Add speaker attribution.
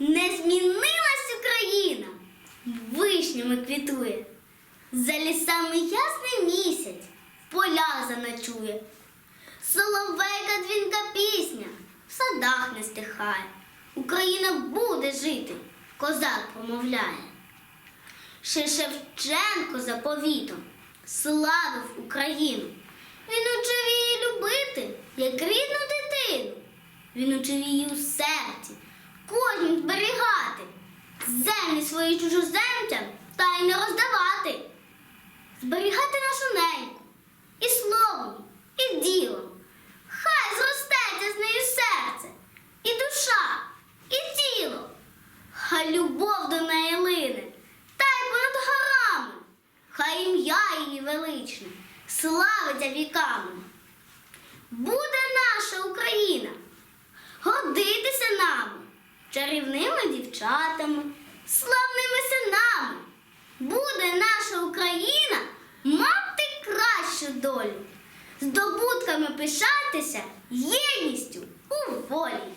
Speaker 1: Не змінилась Україна, вишнями квітує. За лісами ясний місяць, в полях заночує. Соловейка дзвінка пісня, в садах не стихає. Україна буде жити, козак промовляє. Ще Шевченко заповітом славив Україну. Він учив її любити, як рідну дитину. Він учив її у серці, землі свої чужоземцям та й не роздавати, зберігати нашу неньку і словом, і ділом. Хай зростеться з нею серце, і душа, і тіло. Хай любов до неї лине, та й понад горами, хай ім'я її величне, славиться віками. Буде наша Україна годитися нами, чарівними дівчатами, славними синами. Буде наша Україна мати кращу долю, здобутками пишатися єдністю у волі.